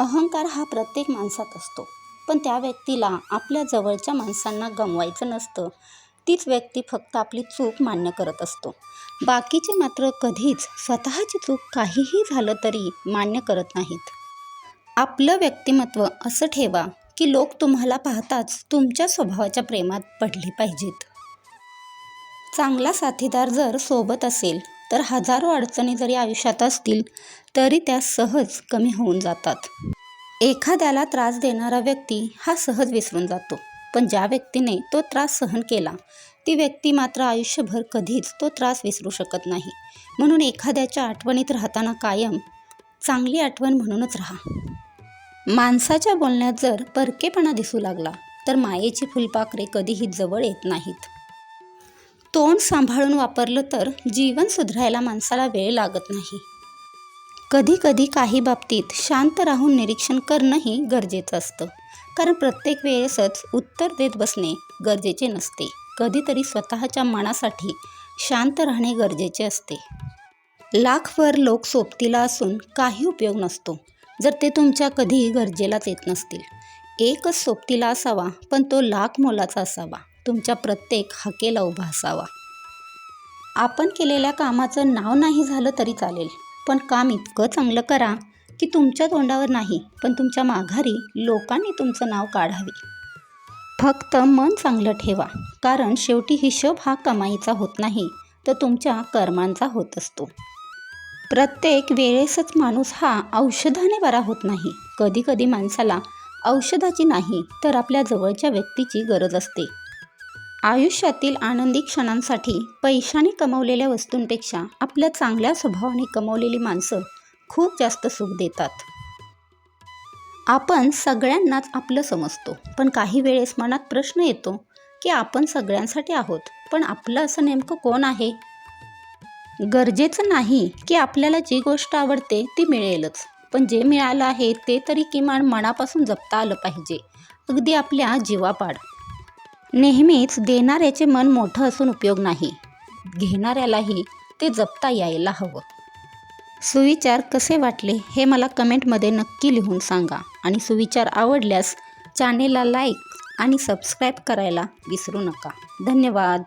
अहंकार हा प्रत्येक माणसात असतो. पण त्या व्यक्तीला आपल्या जवळच्या माणसांना गमवायचं नसतं. तीच व्यक्ती फक्त आपली चूक मान्य करत असतो. बाकीचे मात्र कधीच स्वतःची चूक काहीही झालं तरी मान्य करत नाहीत. आपलं व्यक्तिमत्व असं ठेवा की लोक तुम्हाला पाहताच तुमच्या स्वभावाच्या प्रेमात पडले पाहिजेत. चांगला साथीदार जर सोबत असेल तर हजारो अडचणी जरी आयुष्यात असतील तरी त्या सहज कमी होऊन जातात. एखाद्याला त्रास देणारा व्यक्ती हा सहज विसरून जातो. पण ज्या व्यक्तीने तो त्रास सहन केला ती व्यक्ती मात्र आयुष्यभर कधीच तो त्रास विसरू शकत नाही. म्हणून एखाद्याच्या आठवणीत राहताना कायम चांगली आठवण म्हणूनच राहा. माणसाच्या बोलण्यात जर परकेपणा दिसू लागला तर मायेची फुलपाखरे कधीही जवळ येत नाहीत. तोंड सांभाळून वापरलं तर जीवन सुधारायला माणसाला वेळ लागत नाही. कधी कधी काही बाबतीत शांत राहून निरीक्षण करणंही गरजेचं असतं. कारण प्रत्येक वेळेसच उत्तर देत बसणे गरजेचे नसते. कधीतरी स्वतःच्या मनासाठी शांत राहणे गरजेचे असते. लाखभर लोक सोबतीला असून काही उपयोग नसतो. जर ते तुमच्या कधीही गरजेलाच येत नसतील. एकच सोबतीला असावा पण तो लाख मोलाचा असावा. तुमच्या प्रत्येक हाकेला उभा असावा. आपण केलेल्या कामाचं नाव नाही झालं तरी चालेल पण काम इतकं चांगलं करा की तुमच्या तोंडावर नाही पण तुमच्या माघारी लोकांनी तुमचं नाव काढावे. फक्त मन चांगलं ठेवा कारण शेवटी हिशोब हा कमाईचा होत नाही तर तुमच्या कर्मांचा होत असतो. प्रत्येक वेळेसच माणूस हा औषधाने बरा होत नाही. कधीकधी माणसाला औषधाची नाही तर आपल्या जवळच्या व्यक्तीची गरज असते. आयुष्यातील आनंदी क्षणांसाठी पैशाने कमवलेल्या वस्तूंपेक्षा आपल्या चांगल्या स्वभावाने कमवलेली माणसं खूप जास्त सुख देतात. आपण सगळ्यांनाच आपलं समजतो पण काही वेळेस मनात प्रश्न येतो की आपण सगळ्यांसाठी आहोत पण आपलं असं नेमकं कोण आहे? गरजेचं नाही की आपल्याला जी गोष्ट आवडते ती मिळेलच पण जे मिळालं आहे ते तरी किमान मनापासून जपता आलं पाहिजे. अगदी आपल्या जीवापाड. नेहमीच देणाऱ्याचे मन मोठं असून उपयोग नाही. घेणाऱ्यालाही ते जपता यायला हवं. सुविचार कसे वाटले हे मला कमेंटमध्ये नक्की लिहून सांगा आणि सुविचार आवडल्यास चॅनेलला लाईक आणि सबस्क्राईब करायला विसरू नका. धन्यवाद.